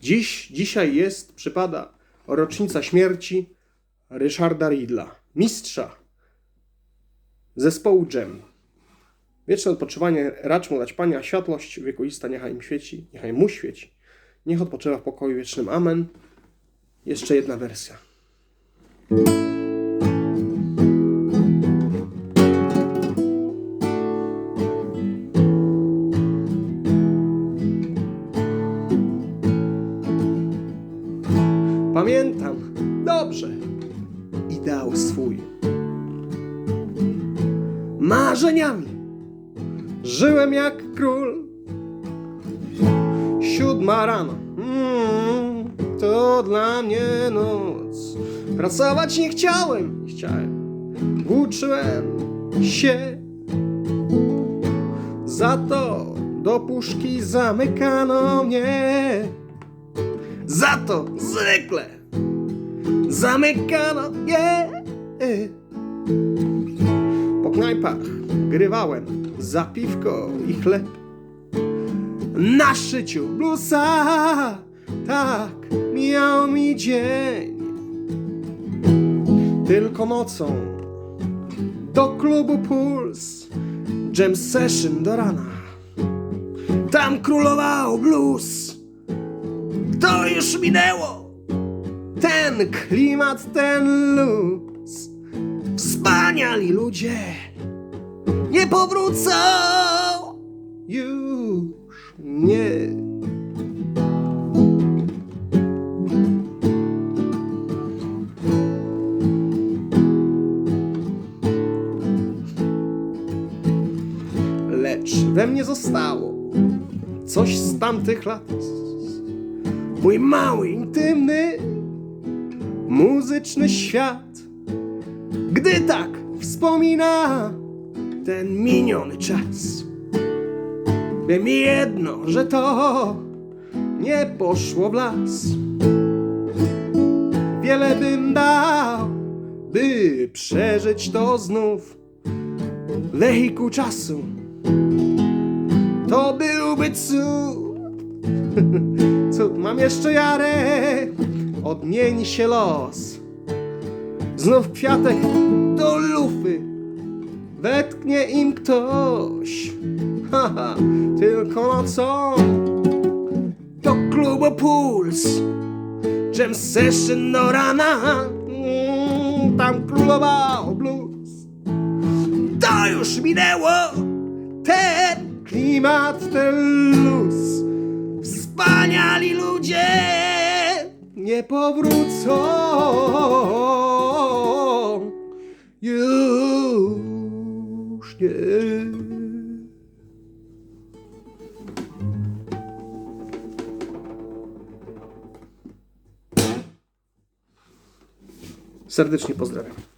Dziś, dzisiaj jest, przypada rocznica śmierci Ryszarda Ridla, mistrza zespołu Dżem. Wieczne odpoczywanie racz mu dać Pania, światłość wiekuista niechaj im świeci, niechaj mu świeci. Niech odpoczywa w pokoju wiecznym. Amen. Jeszcze jedna wersja. Pamiętam dobrze ideał swój. Marzeniami żyłem jak król. Siódma rano, mm, to dla mnie noc. Pracować nie chciałem, nie chciałem. Uczyłem się. Za to do puszki zamykano mnie. Za to zwykle zamykano mnie. Po knajpach grywałem za piwko i chleb. Na szyciu blusa, tak mijał mi dzień. Tylko nocą do klubu Puls, jam session do rana. Tam królował blues. To już minęło. Ten klimat, ten luz. Wspaniali ludzie nie powrócą już nie. Lecz we mnie zostało coś z tamtych lat. Mój mały, intymny, muzyczny świat. Gdy tak wspomina ten miniony czas, wiem jedno, że to nie poszło w las. Wiele bym dał, by przeżyć to znów w wehikuł czasu. To byłby cud. Cud, mam jeszcze jarę, odmieni się los. Znów kwiatek do lufy, wetknie im ktoś. Haha, tylko nocą do klubu Puls. Jam session do rana, mm, tam królował blues. To już minęło, ten klimat, ten luz. Nie powrócą już nie. Serdecznie pozdrawiam.